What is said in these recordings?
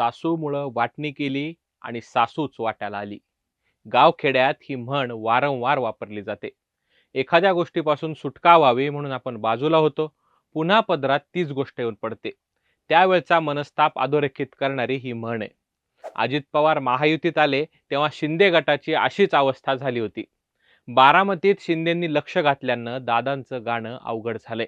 सासूमुळं वाटणी केली आणि सासूच वाट्याला आली. गावखेड्यात ही म्हण वारंवार वापरली जाते. एखाद्या गोष्टीपासून सुटका व्हावी म्हणून आपण बाजूला होतो पुन्हा पदरात तीच गोष्ट येऊन पडते. त्यावेळचा मनस्ताप अधोरेखित करणारी ही म्हण आहे. अजित पवार महायुतीत आले तेव्हा शिंदे गटाची अशीच अवस्था झाली होती. बारामतीत शिंदेंनी लक्ष घातल्यानं दादांचं गाणं अवघड झालंय.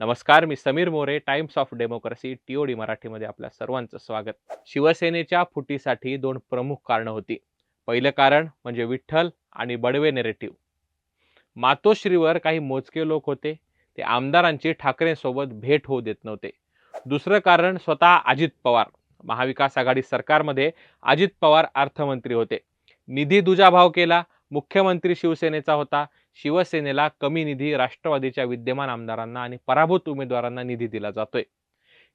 नमस्कार मी Sameer More Times of Democracy T O D मराठीमध्ये आपल्या सर्वांचं स्वागत. शिवसेनेच्या फुटीसाठी दोन प्रमुख कारणं होती. पहिलं कारण म्हणजे विठ्ठल आणि बडवे नेरेटिव्ह मातोश्रीवर काही मोजके लोक होते. ते आमदारांची ठाकरेंसोबत भेट होऊ देत नव्हते. दुसरं कारण स्वतः अजित पवार. महाविकास आघाडी सरकारमध्ये अजित पवार अर्थमंत्री होते. निधी दुजाभाव केला. मुख्यमंत्री शिवसेनेचा होता. शिवसेनेला कमी निधी राष्ट्रवादीच्या विद्यमान आमदारांना आणि पराभूत उमेदवारांना निधी दिला जातोय.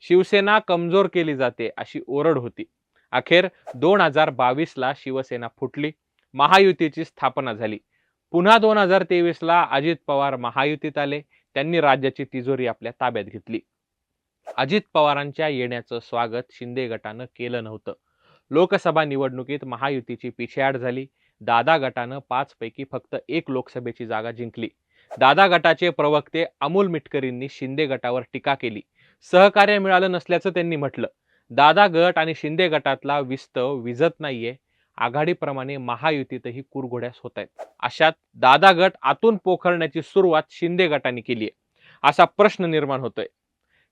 शिवसेना कमजोर केली जाते अशी ओरड होती. अखेर दोन हजार बावीसला शिवसेना फुटली महायुतीची स्थापना झाली. पुन्हा दोन हजार तेवीसला अजित पवार महायुतीत आले त्यांनी राज्याची तिजोरी आपल्या ताब्यात घेतली. अजित पवारांच्या येण्याचं स्वागत शिंदे गटानं केलं नव्हतं. लोकसभा निवडणुकीत महायुतीची पिछेहाट झाली दादा गटानं पाच पैकी फक्त एक लोकसभेची जागा जिंकली. दादा गटाचे प्रवक्ते अमोल मिटकरींनी शिंदे गटावर टीका केली. सहकार्य मिळालं नसल्याचं त्यांनी म्हटलं. दादा गट आणि शिंदे गटातला विस्तव विजत नाहीये. आघाडीप्रमाणे महायुतीतही कुरघोड्यास होत आहेत अशात दादा गट आतून पोखरण्याची सुरुवात शिंदे गटाने केली आहे असा प्रश्न निर्माण होतोय.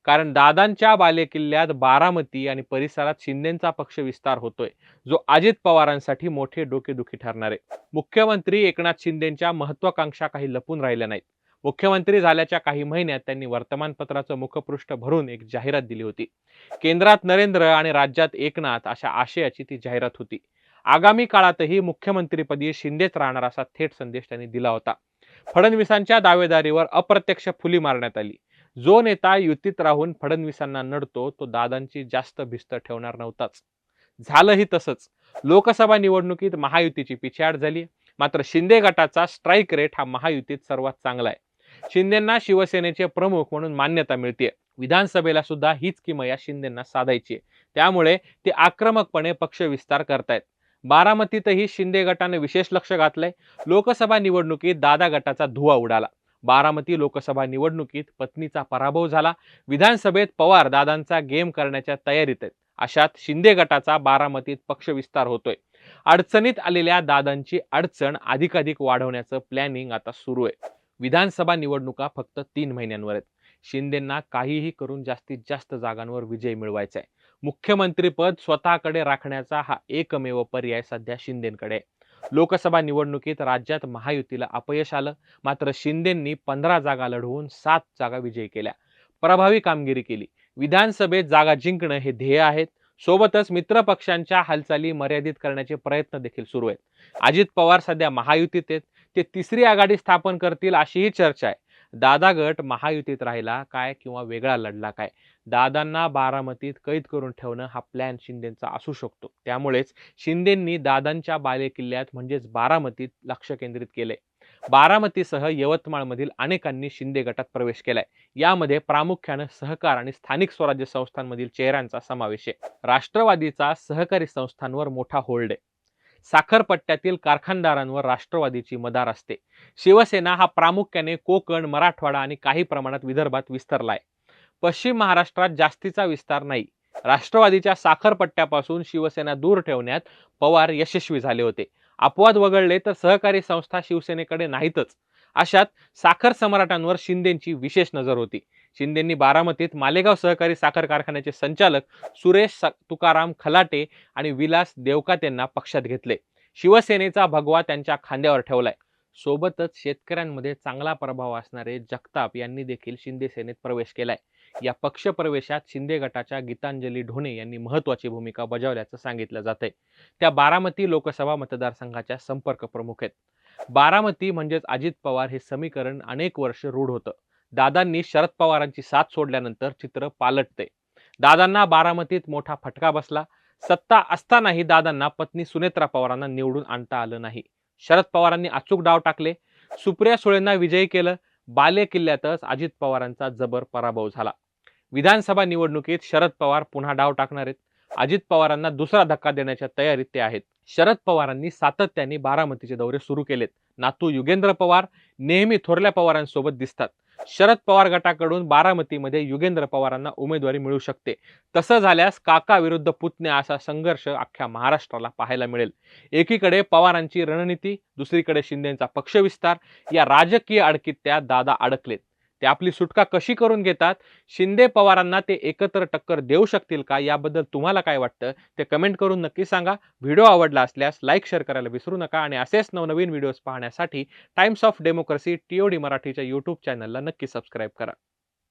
कारण दादांच्या बालेकिल्ल्यात बारामती आणि परिसरात शिंदेचा पक्ष विस्तार होतोय जो अजित पवारांसाठी मोठे डोकेदुखी ठरणार आहे. मुख्यमंत्री एकनाथ शिंदेच्या महत्वाकांक्षा काही लपून राहिल्या नाहीत. मुख्यमंत्री झाल्याच्या काही महिन्यात त्यांनी वर्तमानपत्राचं मुखपृष्ठ भरून एक जाहिरात दिली होती. केंद्रात नरेंद्र आणि राज्यात एकनाथ अशा आशयाची ती जाहिरात होती. आगामी काळातही मुख्यमंत्रीपदी शिंदेच राहणार असा थेट संदेश त्यांनी दिला होता. फडणवीसांच्या दावेदारीवर अप्रत्यक्ष फुली मारण्यात आली. जो नेता युतीत राहून फडणवीसांना नडतो तो दादांची जास्त भिस्त ठेवणार नव्हताच. झालंही तसंच. लोकसभा निवडणुकीत महायुतीची पिछाड झाली. मात्र शिंदे गटाचा स्ट्राईक रेट हा महायुतीत सर्वात चांगला आहे. शिंदेना शिवसेनेचे प्रमुख म्हणून मान्यता मिळते विधानसभेला सुद्धा हीच किमया शिंदेना साधायची आहे. त्यामुळे ते आक्रमकपणे पक्ष विस्तार करतायत. बारामतीतही शिंदे गटाने विशेष लक्ष घातलंय. लोकसभा निवडणुकीत दादा गटाचा धुवा उडाला. बारामती लोकसभा निवडणुकीत पत्नीचा पराभव झाला. विधानसभेत पवार दादांचा गेम करण्याच्या तयारीत आहेत. अशात शिंदे गटाचा बारामतीत पक्षविस्तार होतोय. अडचणीत आलेल्या दादांची अडचण अधिकाधिक वाढवण्याचं प्लॅनिंग आता सुरू आहे. विधानसभा निवडणुका फक्त तीन महिन्यांवर आहेत. शिंदेंना काहीही करून जास्तीत जास्त जागांवर विजय मिळवायचा आहे. मुख्यमंत्रीपद स्वतःकडे राखण्याचा हा एकमेव पर्याय सध्या शिंदेकडे आहे. लोकसभा निवडणुकीत राज्यात महायुतीला अपयश आलं. मात्र शिंदेंनी पंधरा जागा लढवून सात जागा विजयी केल्या. प्रभावी कामगिरी केली. विधानसभेत जागा जिंकणं हे ध्येय आहेत. सोबतच मित्र पक्षांच्या हालचाली मर्यादित करण्याचे प्रयत्न देखील सुरू आहेत. अजित पवार सध्या महायुतीत आहेत. ते तिसरी आघाडी स्थापन करतील अशीही चर्चा आहे. दादा गट महायुतीत राहिला काय किंवा वेगळा लढला काय? दादांना बारामतीत कैद करून ठेवणं हा प्लॅन शिंदेचा असू शकतो. त्यामुळेच शिंदेंनी दादांच्या बालेकिल्ल्यात म्हणजेच बारामतीत लक्ष केंद्रित केले बारामतीसह यवतमाळमधील अनेकांनी शिंदे गटात प्रवेश केलाय. यामध्ये प्रामुख्यानं सहकार आणि स्थानिक स्वराज्य संस्थांमधील चेहऱ्यांचा समावेश आहे. राष्ट्रवादीचा सहकारी संस्थांवर मोठा होल्ड आहे. साखरपट्ट्यातील कारखानदारांवर राष्ट्रवादीची मदार असते. शिवसेना हा प्रामुख्याने कोकण मराठवाडा आणि काही प्रमाणात विदर्भात विस्तारलाय. पश्चिम महाराष्ट्रात जास्तीचा विस्तार नाही. राष्ट्रवादीच्या साखरपट्ट्यापासून शिवसेना दूर ठेवण्यात पवार यशस्वी झाले होते. अपवाद वगळले तर सहकारी संस्था शिवसेनेकडे नाहीतच. अशात साखर सम्राटांवर शिंदेची विशेष नजर होती. शिंदेंनी बारामतीत मालेगाव सहकारी साखर कारखान्याचे संचालक सुरेश तुकाराम खलाटे आणि विलास देवकात यांना पक्षात घेतले. शिवसेनेचा भगवा त्यांच्या खांद्यावर ठेवलाय. सोबतच शेतकऱ्यांमध्ये चांगला प्रभाव असणारे जगताप यांनी देखील शिंदे सेनेत प्रवेश केलाय. या पक्ष प्रवेशात शिंदे गटाच्या गीतांजली ढोणे यांनी महत्वाची भूमिका बजावल्याचं सांगितलं जातंय. त्या बारामती लोकसभा मतदारसंघाच्या संपर्क प्रमुख आहेत. बारामती म्हणजेच अजित पवार हे समीकरण अनेक वर्ष रूढ होतं. दादांनी शरद पवारांची साथ सोडल्यानंतर चित्र पालटते दादांना बारामतीत मोठा फटका बसला. सत्ता असतानाही दादांना पत्नी सुनेत्रा पवारांना निवडून आणता आलं नाही. शरद पवारांनी अचूक डाव टाकले. सुप्रिया सुळेंना विजयी केलं. बाले किल्ल्यातच अजित पवारांचा जबर पराभव झाला. विधानसभा निवडणुकीत शरद पवार पुन्हा डाव टाकणार आहेत. अजित पवारांना दुसरा धक्का देण्याच्या तयारीत ते आहेत. शरद पवारांनी सातत्याने बारामतीचे दौरे सुरू केलेत. नातू युगेंद्र पवार नेहमी थोरल्या पवारांसोबत दिसतात. शरद पवार गटाकडून बारामतीमध्ये युगेंद्र पवारांना उमेदवारी मिळू शकते. तसं झाल्यास काका विरुद्ध पुतण्या असा संघर्ष अख्ख्या महाराष्ट्राला पाहायला मिळेल. एकीकडे पवारांची रणनीती दुसरीकडे शिंदेचा पक्षविस्तार या राजकीय अडकीत त्या दादा अडकलेत. ते आपली सुटका कशी करून घेतात? शिंदे पवारांना ते एकत्र टक्कर देऊ शकतील का? याबद्दल तुम्हाला काय वाटतं? ते कमेंट करून नक्की सांगा. व्हिडिओ आवडला असल्यास लाईक शेअर करायला विसरू नका आणि असेच नवनवीन व्हिडिओज पाहण्यासाठी टाइम्स ऑफ डेमोक्रेसी टीओडी मराठीच्या यूट्यूब चॅनलला नक्की सबस्क्राईब करा.